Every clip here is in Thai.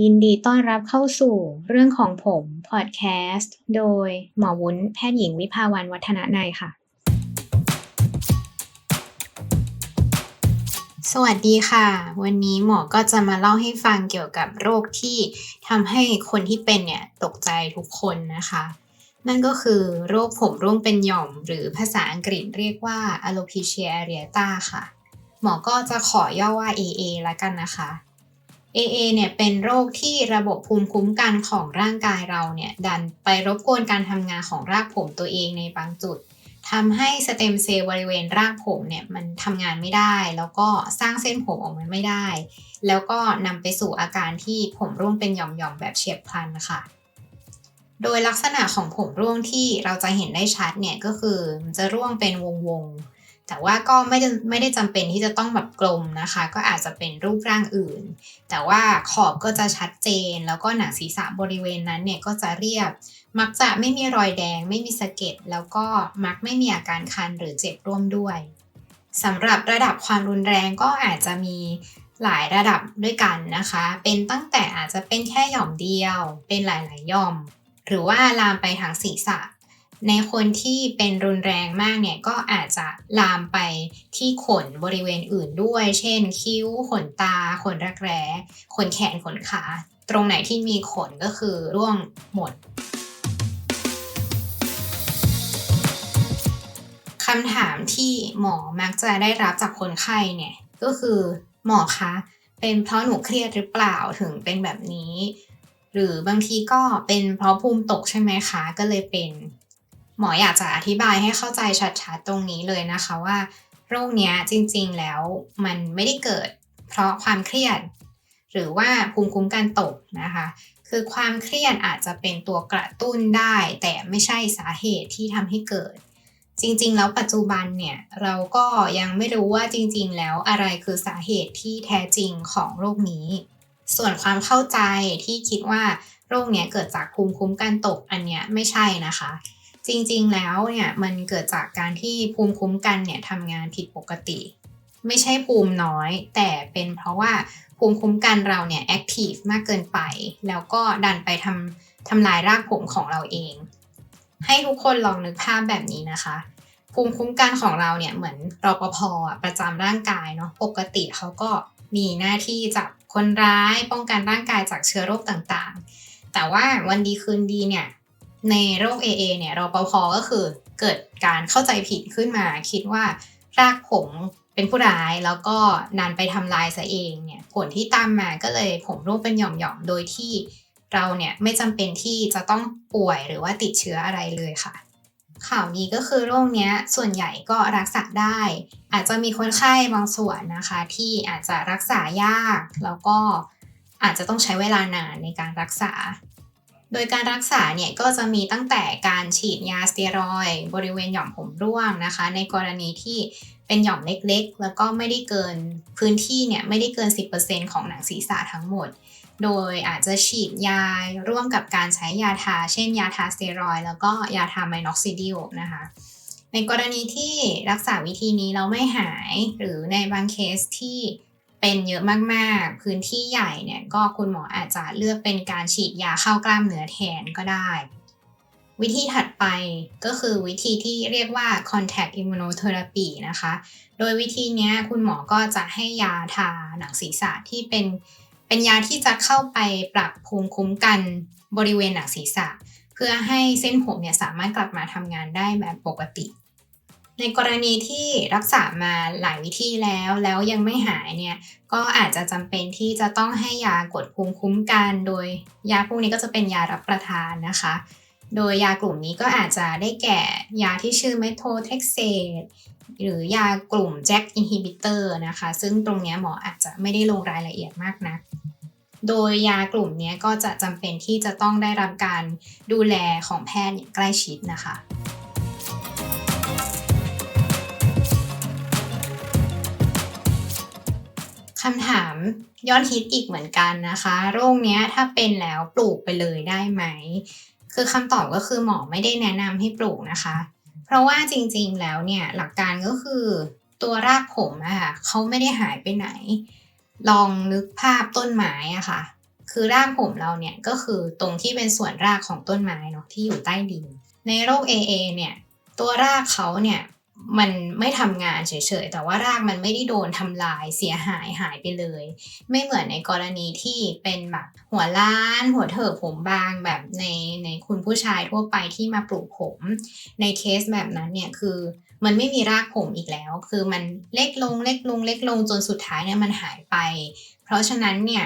ยินดีต้อนรับเข้าสู่เรื่องของผมพอดแคสต์โดยหมอวุ้นแพทย์หญิงวิภาวันวัฒนนัยค่ะ สวัสดีค่ะ วันนี้หมอก็จะมาเล่าให้ฟังเกี่ยวกับโรคที่ทำให้คนที่เป็นเนี่ยตกใจทุกคนนะคะ นั่นก็คือโรคผมร่วงเป็นหย่อม หรือภาษาอังกฤษเรียกว่า alopecia areata ค่ะ หมอก็จะขอย่อว่า AA ละกันนะคะ AA เนี่ยเป็นโรคที่ระบบภูมิคุ้มกันของร่างกายเราเนี่ยดันไปรบกวนการทำงานของรากผมตัวเองในบางจุดทำให้สเต็มเซลล์บริเวณรากผมเนี่ยมันทำงานไม่ได้ แล้วก็สร้างเส้นผมออกมาไม่ได้ แล้วก็นำไปสู่อาการที่ผมร่วงเป็นหย่อมๆแบบเฉียบพลันค่ะ โดยลักษณะของผมร่วงที่เราจะเห็นได้ชัดเนี่ยก็คือมันจะร่วงเป็นวงๆ แต่ว่าก็ไม่ได้ไม่ได้จำเป็นที่จะต้องแบบกลมนะคะ ก็อาจจะเป็นรูปร่างอื่น แต่ว่าขอบก็จะชัดเจน แล้วก็หนังศีรษะบริเวณนั้นเนี่ยก็จะเรียบ มักจะไม่มีรอยแดง ไม่มีสะเก็ดแล้วก็มักไม่มีอาการคันหรือเจ็บร่วมด้วยสำหรับระดับความรุนแรงก็อาจจะมีหลายระดับด้วยกันนะคะ เป็นตั้งแต่อาจจะเป็นแค่หย่อมเดียว เป็นหลายๆหย่อม หรือว่าลามไปทางศีรษะ ในคนที่เป็นรุนแรงมากเนี่ยก็อาจจะลามไปที่ขนบริเวณอื่นด้วย เช่น คิ้ว ขนตา ขนรักแร้ ขนแขน ขนขา ตรงไหนที่มีขนก็คือร่วงหมดคำถามที่หมอมักจะได้รับจากคนไข้เนี่ยก็คือหมอคะเป็นเพราะหนูเครียดหรือเปล่าถึงเป็นแบบนี้ หรือบางทีก็เป็นเพราะภูมิตกใช่ไหมคะก็เลยเป็น หมออยากจะอธิบายให้เข้าใจชัดๆตรงนี้เลยนะคะว่า โรคเนี้ยจริงๆแล้วมันไม่ได้เกิด เพราะความเครียด หรือว่าภูมิคุ้มกันตกนะคะ คือความเครียดอาจจะเป็นตัวกระตุ้นได้ แต่ไม่ใช่สาเหตุที่ทำให้เกิด จริงๆ แล้วปัจจุบันเนี่ยเราก็ยังไม่รู้ว่าจริงๆ แล้วอะไรคือสาเหตุที่แท้จริงของโรคนี้ ส่วนความเข้าใจที่คิดว่าโรคเนี้ยเกิดจากภูมิคุ้มกันตกอันเนี้ยไม่ใช่นะคะ จริงๆแล้วเนี่ยมันเกิดจากการที่ภูมิคุ้มกันเนี่ยทำงานผิดปกติ ไม่ใช่ภูมิน้อย แต่เป็นเพราะว่าภูมิคุ้มกันเราเนี่ยแอคทีฟมากเกินไป แล้วก็ดันไปทำทำลายรากผมของเราเอง ให้ทุกคนลองนึกภาพแบบนี้นะคะ ภูมิคุ้มกันของเราเนี่ยเหมือนรปภประจำร่างกายเนาะปกติเขาก็มีหน้าที่จับคนร้ายป้องกันร่างกายจากเชื้อโรคต่างๆ แต่ว่าวันดีคืนดีเนี่ย ในโรค AA เนี่ยรปภก็คือเกิดการเข้าใจผิดขึ้นมาคิดว่ารากผมเป็นผู้ร้ายแล้วก็นันไปทำลายซะเองเนี่ยผลที่ตามมาก็เลยผมร่วงเป็นหย่อมๆ โดยที่เราเนี่ยไม่จำเป็นที่จะต้องป่วยหรือว่าติดเชื้ออะไรเลยค่ะ ข่าวนี้ก็คือโรคเนี้ยส่วนใหญ่ก็รักษาได้ อาจจะมีคนไข้บางส่วนนะคะ ที่อาจจะรักษายากแล้วก็อาจจะต้องใช้เวลานานในการรักษา โดยการรักษาเนี่ยก็จะมีตั้งแต่การฉีดยาสเตียรอยบริเวณหย่อมผมร่วงนะคะ ในกรณีที่เป็นหย่อมเล็กๆ แล้วก็ไม่ได้เกินพื้นที่เนี่ยไม่ได้เกิน 10%ของหนังศีรษะทั้งหมด โดยอาจจะฉีดยาร่วมกับการใช้ยาทา เช่น ยาทาสเตียรอยแล้วก็ยาทาไมนอกซิดิลนะคะในกรณีที่รักษาวิธีนี้เราไม่หายหรือในบางเคสที่ เป็นเยอะมากๆ พื้นที่ใหญ่เนี่ยก็คุณหมออาจจะเลือกเป็นการฉีดยาเข้ากล้ามเนื้อแทนก็ได้ วิธีถัดไปก็คือวิธีที่เรียกว่า contact immunotherapy นะคะ โดยวิธีนี้คุณหมอก็จะให้ยาทาหนังศีรษะที่เป็นเป็นยาที่จะเข้าไปปรับภูมิคุ้มกันบริเวณหนังศีรษะ เพื่อให้เส้นผมเนี่ยสามารถกลับมาทำงานได้แบบปกติ ในกรณีที่รักษามาหลายวิธีแล้วแล้วยังไม่หายเนี่ยก็อาจจะจำเป็นที่จะต้องให้ยากดภูมิคุ้มกันโดยยาพวกนี้ก็จะเป็นยารับประทานนะคะ โดยยากลุ่มนี้ก็อาจจะได้แก่ยาที่ชื่อเมโทเท็กเซตหรือยากลุ่มแจ็คอินฮิบิเตอร์นะคะ ซึ่งตรงนี้หมออาจจะไม่ได้ลงรายละเอียดมากนะักโดยยากลุ่มนี้ก็จะจำเป็นที่จะต้องได้รับการดูแลของแพทย์อย่างใกล้ชิดนะคะ คำถามยอดฮิตอีกเหมือนกันนะคะ โรคเนี้ยถ้าเป็นแล้วปลูกไปเลยได้ไหม คือคำตอบก็คือหมอไม่ได้แนะนำให้ปลูกนะคะ เพราะว่าจริงๆแล้วเนี่ยหลักการก็คือตัวรากผมอะค่ะเขาไม่ได้หายไปไหน ลองนึกภาพต้นไม้อะค่ะ คือรากผมเราเนี่ยก็คือตรงที่เป็นส่วนรากของต้นไม้เนาะที่อยู่ใต้ดิน ในโรค AA เนี่ยตัวรากเขาเนี่ย มันไม่ทำงานเฉยๆ แต่ว่ารากมันไม่ได้โดนทำลายเสียหายหายไปเลย ไม่เหมือนในกรณีที่เป็นแบบหัวล้าน หัวเถิกผมบางแบบในในคุณผู้ชายทั่วไปที่มาปลูกผม ในเคสแบบนั้นเนี่ยคือมันไม่มีรากผมอีกแล้ว คือมันเล็กลงเล็กลงเล็กลงจนสุดท้ายเนี่ยมันหายไป เพราะฉะนั้นเนี่ย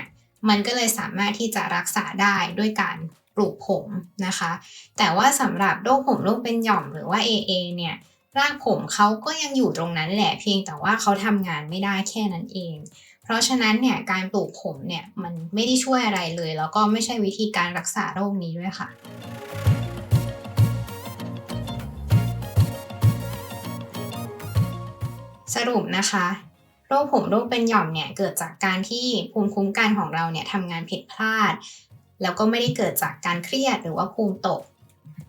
มันก็เลยสามารถที่จะรักษาได้ด้วยการปลูกผมนะคะ แต่ว่าสำหรับโรคผมโรคเป็นหย่อมหรือว่า AA เนี่ย รากผมเขาก็ยังอยู่ตรงนั้นแหละเพียงแต่ว่าเขาทำงานไม่ได้แค่นั้นเอง เพราะฉะนั้นเนี่ยการปลูกผมเนี่ยมันไม่ได้ช่วยอะไรเลย แล้วก็ไม่ใช่วิธีการรักษาโรคนี้ด้วยค่ะสรุปนะคะ โรคผมโรคเป็นหย่อมเนี่ยเกิดจากการที่ภูมิคุ้มกันของเราเนี่ยทำงานผิดพลาด แล้วก็ไม่ได้เกิดจากการเครียดหรือว่าภูมิตก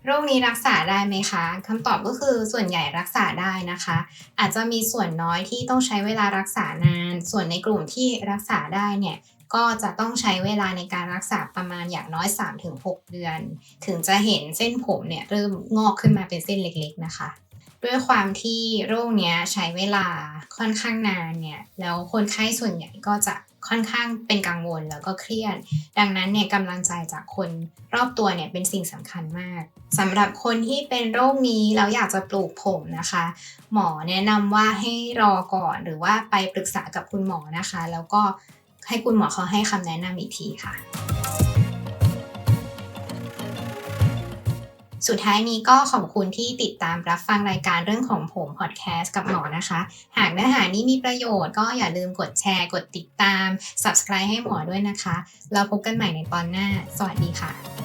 โรคนี้รักษาได้ไหมคะ คำตอบก็คือส่วนใหญ่รักษาได้นะคะ อาจจะมีส่วนน้อยที่ต้องใช้เวลารักษานาน ส่วนในกลุ่มที่รักษาได้เนี่ยก็จะต้องใช้เวลาในการรักษาประมาณอย่างน้อย 3-6 เดือน ถึงจะเห็นเส้นผมเนี่ยเริ่มงอกขึ้นมาเป็นเส้นเล็กๆนะคะ ด้วยความที่โรคเนี้ยใช้เวลาค่อนข้างนานเนี่ยแล้วคนไข้ส่วนใหญ่ก็จะ ค่อนข้างเป็นกังวลแล้วก็เครียด ดังนั้นเนี่ยกำลังใจจากคนรอบตัวเนี่ยเป็นสิ่งสำคัญมากสำหรับคนที่เป็นโรคนี้แล้วอยากจะปลูกผมนะคะ หมอแนะนำว่าให้รอก่อนหรือว่าไปปรึกษากับคุณหมอนะคะ แล้วก็ให้คุณหมอเขาให้คำแนะนำอีกทีค่ะ สุดท้ายนี้ก็ขอบคุณที่ติดตามรับฟังรายการเรื่องของผมพอดแคสต์กับหมอนะคะ หากเนื้อหานี้มีประโยชน์ก็อย่าลืมกดแชร์ กดติดตาม subscribe ให้หมอด้วยนะคะ เราพบกันใหม่ในตอนหน้า สวัสดีค่ะ